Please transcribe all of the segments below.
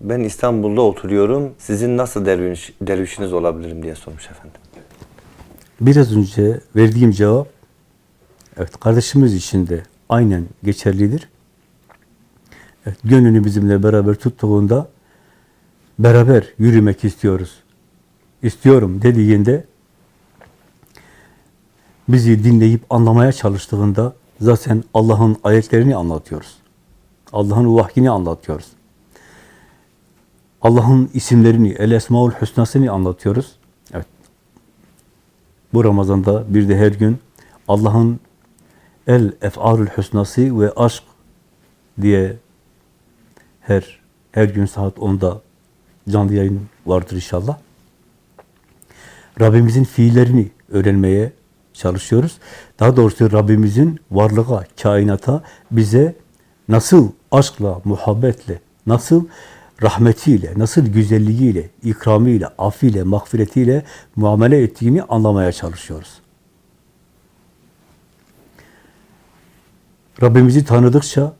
ben İstanbul'da oturuyorum. Sizin nasıl derviş, dervişiniz olabilirim diye sormuş efendim. Biraz önce verdiğim cevap evet kardeşimiz için de aynen geçerlidir. Evet, gönlünü bizimle beraber tuttuğunda beraber yürümek istiyoruz. İstiyorum dediğinde bizi dinleyip anlamaya çalıştığında zaten Allah'ın ayetlerini anlatıyoruz. Allah'ın vahyini anlatıyoruz. Allah'ın isimlerini, El Esmaül Hüsna'sını anlatıyoruz. Evet. Bu Ramazan'da bir de her gün Allah'ın El Ef'alül Hüsnası ve Aşk diye her her gün saat 10'da canlı yayın vardır inşallah. Rabbimizin fiillerini öğrenmeye çalışıyoruz. Daha doğrusu Rabbimizin varlığa, kainata bize nasıl aşkla, muhabbetle, nasıl rahmetiyle, nasıl güzelliğiyle, ikramıyla, afiyle, mağfiretiyle muamele ettiğini anlamaya çalışıyoruz. Rabbimizi tanıdıkça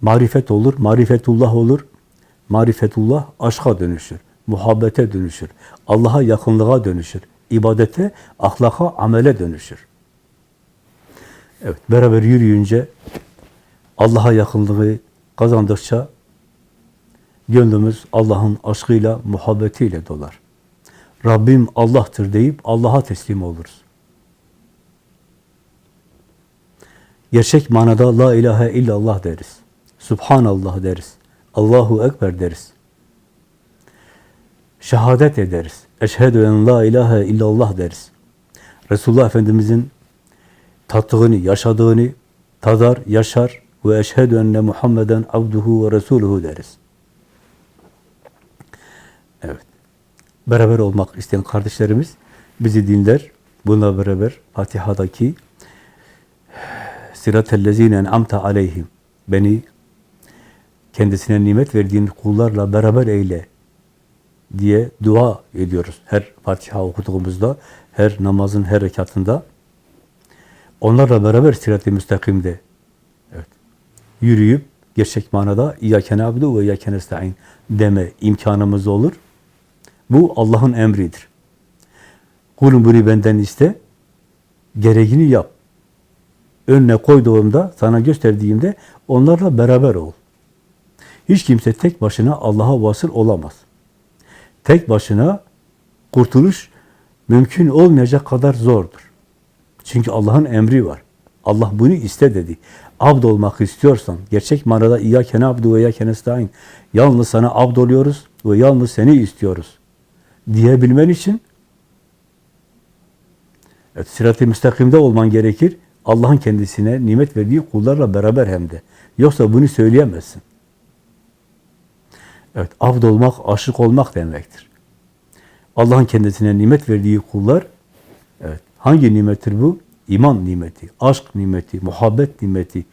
marifet olur, marifetullah olur. Marifetullah aşka dönüşür, muhabbete dönüşür, Allah'a yakınlığa dönüşür, ibadete, ahlaka, amele dönüşür. Evet, beraber yürüyünce Allah'a yakınlığı kazandıkça gönlümüz Allah'ın aşkıyla, muhabbetiyle dolar. Rabbim Allah'tır deyip Allah'a teslim oluruz. Gerçek manada la ilahe illallah deriz. Subhanallah deriz. Allahu Ekber deriz. Şehadet ederiz. Eşhedü en la ilahe illallah deriz. Resulullah Efendimizin tattığını, yaşadığını tadar, yaşar ve eşhedü enne Muhammeden abduhu ve resuluhu deriz. Evet. Beraber olmak isteyen kardeşlerimiz bizi dinler. Bununla beraber Fatiha'daki Siratellezine en'amte aleyhim beni kendisine nimet verdiğin kullarla beraber eyle diye dua ediyoruz. Her Fatiha okuduğumuzda, her namazın her rekatında onlarla beraber sirat-i müstakimde evet, yürüyüp gerçek manada İyyâke nâbudu ve nestaîn deme imkanımız olur. Bu Allah'ın emridir. Kulum bunu benden iste, gereğini yap. Önüne koyduğumda, sana gösterdiğimde onlarla beraber ol. Hiç kimse tek başına Allah'a vasıl olamaz. Tek başına kurtuluş mümkün olmayacak kadar zordur. Çünkü Allah'ın emri var. Allah bunu iste dedi. Abd olmak istiyorsan, gerçek manada İyyâke nâbdu ve İyyâke nestaîn, yalnız sana abd oluyoruz ve yalnız seni istiyoruz diyebilmen için evet, sirat-i müstakimde olman gerekir. Allah'ın kendisine nimet verdiği kullarla beraber hem de. Yoksa bunu söyleyemezsin. Evet, abd olmak, aşık olmak demektir. Allah'ın kendisine nimet verdiği kullar, evet, hangi nimettir bu? İman nimeti, aşk nimeti, muhabbet nimeti,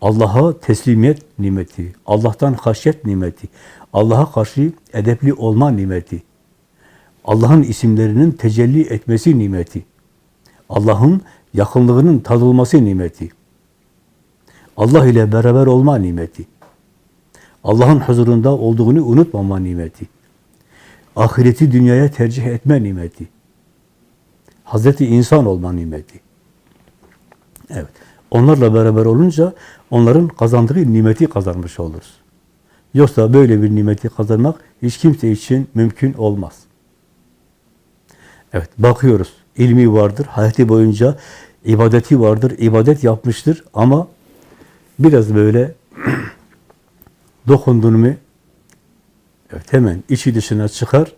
Allah'a teslimiyet nimeti, Allah'tan haşyet nimeti, Allah'a karşı edepli olma nimeti, Allah'ın isimlerinin tecelli etmesi nimeti, Allah'ın yakınlığının tadılması nimeti, Allah ile beraber olma nimeti, Allah'ın huzurunda olduğunu unutmama nimeti, ahireti dünyaya tercih etme nimeti, Hazreti insan olma nimeti. Evet. Onlarla beraber olunca onların kazandığı nimeti kazanmış oluruz. Yoksa böyle bir nimeti kazanmak hiç kimse için mümkün olmaz. Evet, bakıyoruz. İlmi vardır, hayatı boyunca ibadeti vardır, ibadet yapmıştır ama biraz böyle dokundun mu evet, hemen içi dışına çıkar.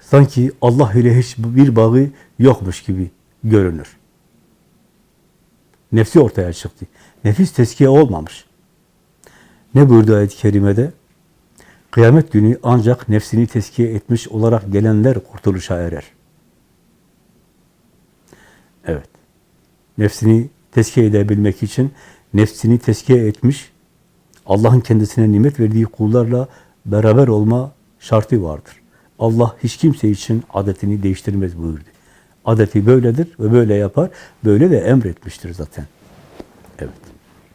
Sanki Allah ile hiç bir bağı yokmuş gibi görünür. Nefsi ortaya çıktı. Nefis teskiye olmamış. Ne buyurdu ayet-i kerimede? Kıyamet günü ancak nefsini teskiye etmiş olarak gelenler kurtuluşa erer. Evet. Nefsini teskiye edebilmek için nefsini teskiye etmiş, Allah'ın kendisine nimet verdiği kullarla beraber olma şartı vardır. Allah hiç kimse için adetini değiştirmez buyurdu. Adeti böyledir ve böyle yapar. Böyle de emretmiştir zaten. Evet.